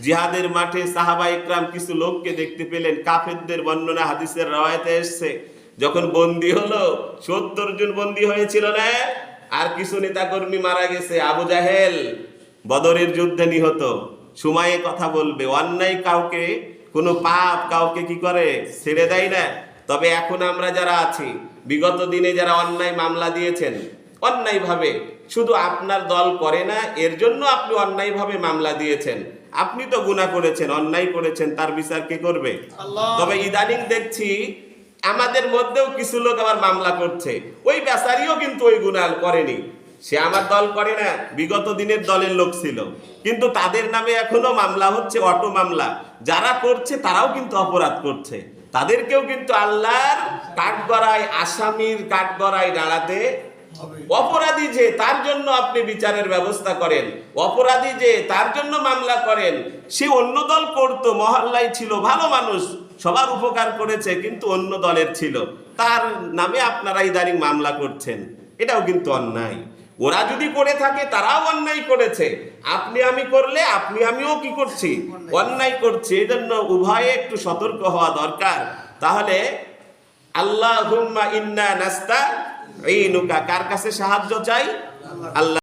জিহাদের মাঠে সাহাবা ইকরাম কিছু লোককে দেখতে পেলেন। কাফেরদের বর্ণনা হাদিসের রাওয়ায়তে এসছে। যখন বন্দি হলো, সত্তর জন বন্দি হয়েছিল না? আর কিছু নেতাকর্মী মারা গেছে। আবু জাহেল বদরের যুদ্ধে নিহত। সময়ে কথা বলবে, অন্যায় কাউকে, কোনো পাপ কাউকে কি করে? ছেড়ে দেয় না? তবে এখন আমরা যারা আছি, বিগত দিনে যারা অন্যায় মামলা দিয়েছেন অন্যায়ভাবে। শুধু আপনার দল করে না এর জন্য আপনি অন্যায়ভাবে মামলা দিয়েছেন। আপনি তো গুনাহ করেছেন অন্যায় করেছেন তার বিচার কে করবে? তবে ইদানিং দেখছি আমাদের মধ্যেও কিছু লোক আবার মামলা করছে। ওই বেচারিও কিন্তু ওই গুনাহ করেনি। সে আমার দল করে না বিগত দিনের দলের লোক ছিল। কিন্তু তাদের নামে এখনও মামলা হচ্ছে অটো মামলা। যারা করছে তারাও কিন্তু অপরাধ করছে। তাদেরকেও কিন্তু আল্লাহর কাঠগড়ায় আসামির কাঠগড়ায় দাঁড়াতে অপরাধী যে তার জন্য আপনি বিচারের ব্যবস্থা করেন, অপরাধী যে তার জন্য মামলা করেন, সে অন্য দল করতো, মহল্লায় ছিল, ভালো মানুষ, সবার উপকার করেছে, কিন্তু অন্য দলের ছিল। তার নামে আপনারা ইদানিং মামলা করছেন। এটাও কিন্তু অন্যায়। ওরা যদি করে থাকে, তারাও অন্যায় করেছে। আপনি আমি করলে, আপনি আমিও কি করছি? অন্যায় করছি। এই জন্য উভয়ে একটু সতর্ক হওয়া দরকার। তাহলে আল্লাহ ইন্না নাস্তা এই কার কাছে সাহায্য চাই? আল্লাহ